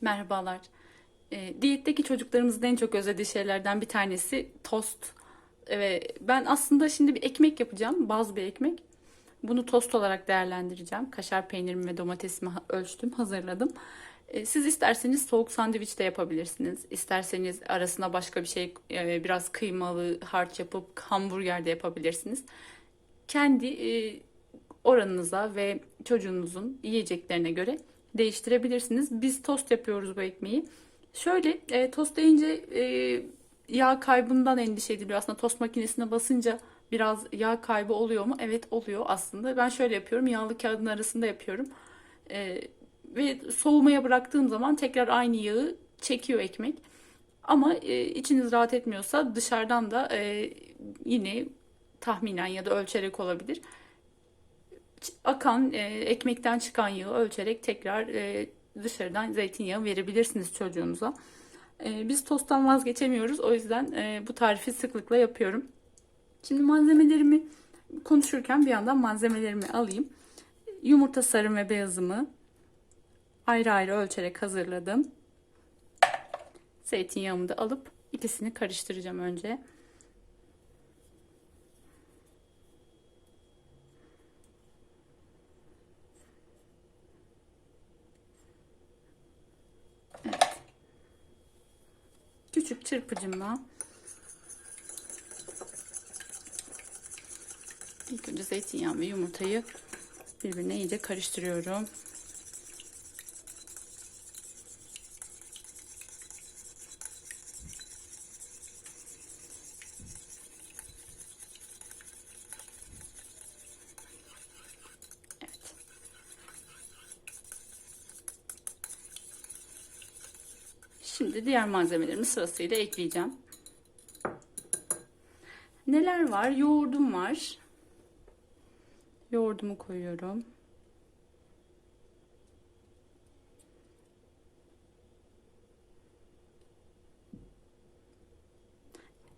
Merhabalar. E, diyetteki çocuklarımızın en çok özlediği şeylerden bir tanesi tost. Ve ben aslında şimdi bir ekmek yapacağım. Baz bir ekmek. Bunu tost olarak değerlendireceğim. Kaşar peynirimi ve domatesimi ölçtüm, hazırladım. E, siz isterseniz soğuk sandviç de yapabilirsiniz. İsterseniz arasına başka bir şey, e, biraz kıymalı harç yapıp hamburger de yapabilirsiniz. Kendi e, oranınıza ve çocuğunuzun yiyeceklerine göre değiştirebilirsiniz. Biz tost yapıyoruz bu ekmeği. Şöyle e, tost deyince e, yağ kaybından endişe ediliyor. Aslında tost makinesine basınca biraz yağ kaybı oluyor mu? Evet oluyor aslında. Ben şöyle yapıyorum. Yağlı kağıdın arasında yapıyorum. E, ve soğumaya bıraktığım zaman tekrar aynı yağı çekiyor ekmek. Ama e, içiniz rahat etmiyorsa dışarıdan da e, yine tahminen ya da ölçerek olabilir akan e, ekmekten çıkan yağı ölçerek tekrar e, dışarıdan zeytinyağı verebilirsiniz çocuğunuza. E, biz tosttan vazgeçemiyoruz. O yüzden e, bu tarifi sıklıkla yapıyorum. Şimdi malzemelerimi konuşurken bir yandan malzemelerimi alayım. Yumurta sarım ve beyazımı ayrı ayrı ölçerek hazırladım. Zeytinyağımı da alıp ikisini karıştıracağım önce. Küçük çırpıcımla ilk önce zeytinyağı ve yumurtayı birbirine iyice karıştırıyorum. Şimdi diğer malzemelerimi sırasıyla ekleyeceğim. Neler var? Yoğurdum var. Yoğurdumu koyuyorum.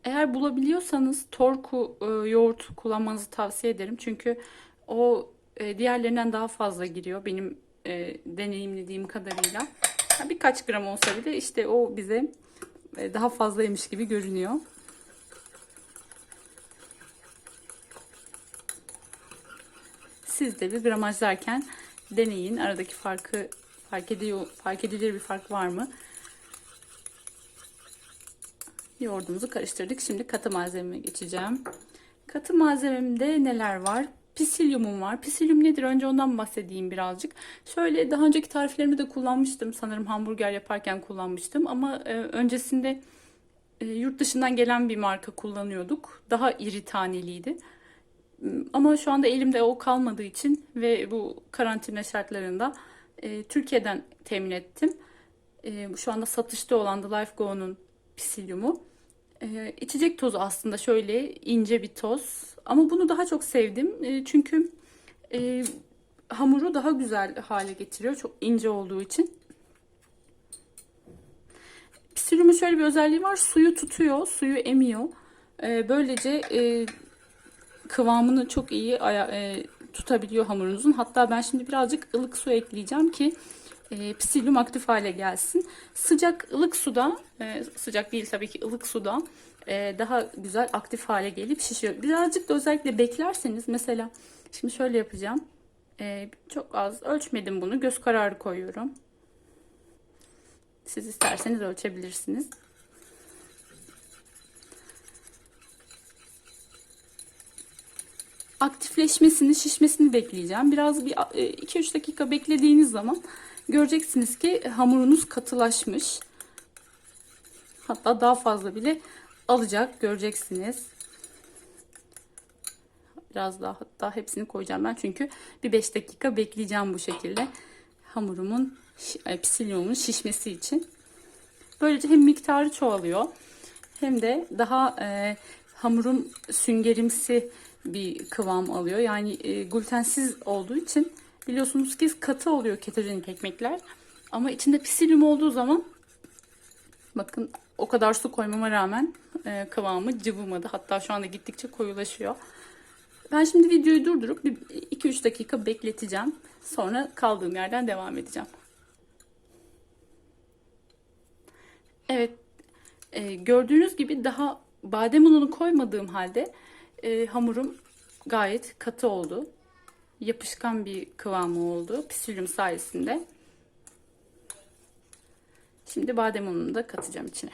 Eğer bulabiliyorsanız torku e, yoğurt kullanmanızı tavsiye ederim. Çünkü o e, diğerlerinden daha fazla giriyor benim e, deneyimlediğim kadarıyla. Birkaç gram olsa bile işte o bize e, daha fazlaymış gibi görünüyor. Siz de bir gramajlarken deneyin. Aradaki farkı fark ediyor, fark edilir bir fark var mı? Yoğurdumuzu karıştırdık. Şimdi katı malzememe geçeceğim. Katı malzememde neler var? Pisilyumum var. Pisilyum nedir? Önce ondan bahsedeyim birazcık. Şöyle daha önceki tariflerimde de kullanmıştım. Sanırım hamburger yaparken kullanmıştım. Ama e, öncesinde e, yurt dışından gelen bir marka kullanıyorduk. Daha iri taneliydi. Ama şu anda elimde o kalmadığı için ve bu karantina şartlarında e, Türkiye'den temin ettim. E, şu anda satışta olan The Life Go'nun pisilyumu. E, içecek tozu aslında şöyle ince bir toz. Ama bunu daha çok sevdim. E, çünkü e, hamuru daha güzel hale getiriyor. Çok ince olduğu için. Pisilyumun şöyle bir özelliği var. Suyu tutuyor, suyu emiyor. E, böylece e, kıvamını çok iyi aya- e, tutabiliyor hamurunuzun. Hatta ben şimdi birazcık ılık su ekleyeceğim ki e, pisilyum aktif hale gelsin. Sıcak ılık suda, e, sıcak değil tabii ki ılık suda e, daha güzel aktif hale gelip şişiyor. Birazcık da özellikle beklerseniz mesela şimdi şöyle yapacağım. E, çok az ölçmedim bunu. Göz kararı koyuyorum. Siz isterseniz ölçebilirsiniz. aktifleşmesini, şişmesini bekleyeceğim. Biraz bir 2-3 dakika beklediğiniz zaman göreceksiniz ki hamurunuz katılaşmış. Hatta daha fazla bile alacak göreceksiniz. Biraz daha hatta hepsini koyacağım ben çünkü bir 5 dakika bekleyeceğim bu şekilde hamurumun pisilyumun şişmesi için. Böylece hem miktarı çoğalıyor hem de daha e, hamurun süngerimsi bir kıvam alıyor. Yani e, glutensiz olduğu için biliyorsunuz ki katı oluyor ketojenik ekmekler. Ama içinde pisilyum olduğu zaman bakın o kadar su koymama rağmen e, kıvamı cıvımadı. Hatta şu anda gittikçe koyulaşıyor. Ben şimdi videoyu durdurup 2-3 dakika bekleteceğim. Sonra kaldığım yerden devam edeceğim. Evet, e, gördüğünüz gibi daha badem ununu koymadığım halde e, hamurum gayet katı oldu. Yapışkan bir kıvamı oldu pisilyum sayesinde. Şimdi badem ununu da katacağım içine.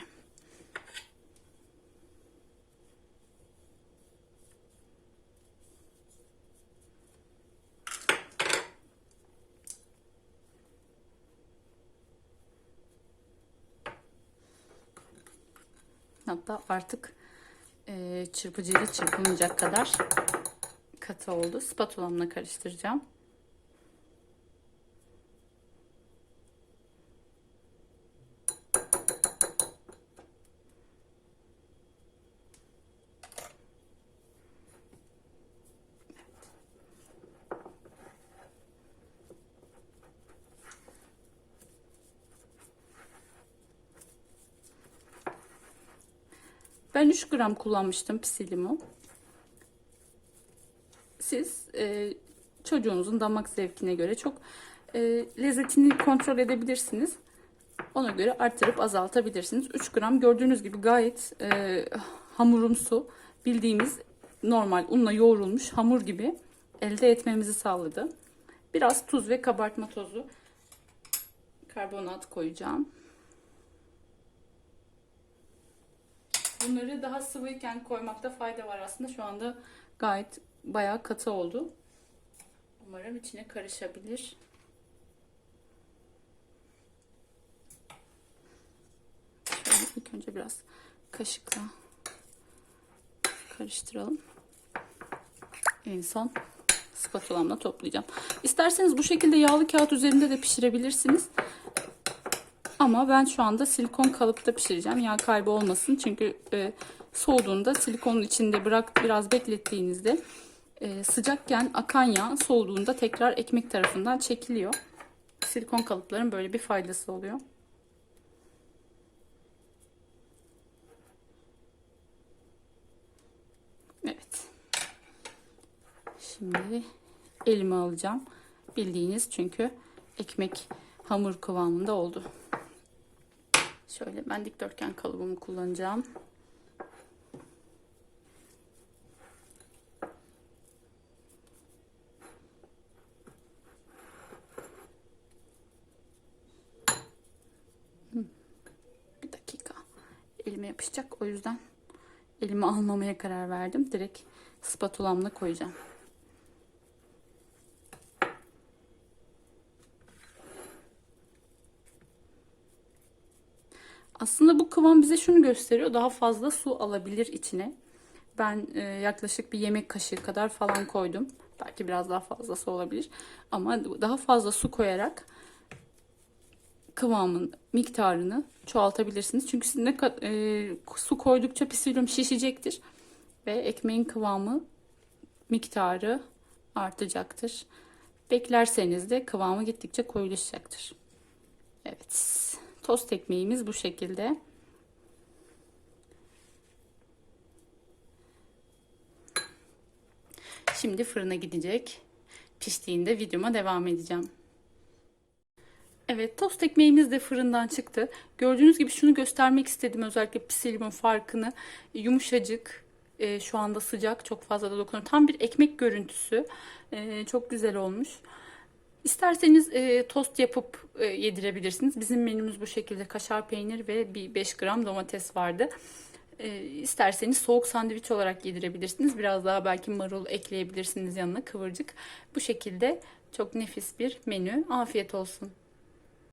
Hatta artık e, çırpıcıyla çırpılmayacak kadar katı oldu. Spatulamla karıştıracağım. Ben 3 gram kullanmıştım pisilyumu. Siz e, çocuğunuzun damak zevkine göre çok e, lezzetini kontrol edebilirsiniz. Ona göre artırıp azaltabilirsiniz. 3 gram gördüğünüz gibi gayet e, hamurumsu bildiğimiz normal unla yoğrulmuş hamur gibi elde etmemizi sağladı. Biraz tuz ve kabartma tozu karbonat koyacağım. Bunları daha sıvıyken koymakta fayda var aslında. Şu anda gayet bayağı katı oldu. Umarım içine karışabilir. Şöyle ilk önce biraz kaşıkla karıştıralım. En son spatulamla toplayacağım. İsterseniz bu şekilde yağlı kağıt üzerinde de pişirebilirsiniz. Ama ben şu anda silikon kalıpta pişireceğim. Yağ kaybı olmasın. Çünkü e, soğuduğunda silikonun içinde bırak biraz beklettiğinizde e, sıcakken akan yağ soğuduğunda tekrar ekmek tarafından çekiliyor. Silikon kalıpların böyle bir faydası oluyor. Evet. Şimdi elime alacağım. Bildiğiniz çünkü ekmek hamur kıvamında oldu. Şöyle ben dikdörtgen kalıbımı kullanacağım. Bir dakika. Elime yapışacak. O yüzden elime almamaya karar verdim. Direkt spatulamla koyacağım. Aslında bu kıvam bize şunu gösteriyor. Daha fazla su alabilir içine. Ben e, yaklaşık bir yemek kaşığı kadar falan koydum. Belki biraz daha fazlası olabilir. Ama daha fazla su koyarak kıvamın miktarını çoğaltabilirsiniz. Çünkü siz ne e, su koydukça pisilyum şişecektir. Ve ekmeğin kıvamı miktarı artacaktır. Beklerseniz de kıvamı gittikçe koyulaşacaktır. Evet. Tost ekmeğimiz bu şekilde. Şimdi fırına gidecek. Piştiğinde videoma devam edeceğim. Evet tost ekmeğimiz de fırından çıktı. Gördüğünüz gibi şunu göstermek istedim özellikle pisilyumun farkını. Yumuşacık, e, şu anda sıcak çok fazla da dokunuyor. Tam bir ekmek görüntüsü. E, çok güzel olmuş. İsterseniz e, tost yapıp e, yedirebilirsiniz. Bizim menümüz bu şekilde kaşar peynir ve bir 5 gram domates vardı. E, isterseniz soğuk sandviç olarak yedirebilirsiniz. Biraz daha belki marul ekleyebilirsiniz yanına kıvırcık. Bu şekilde çok nefis bir menü. Afiyet olsun.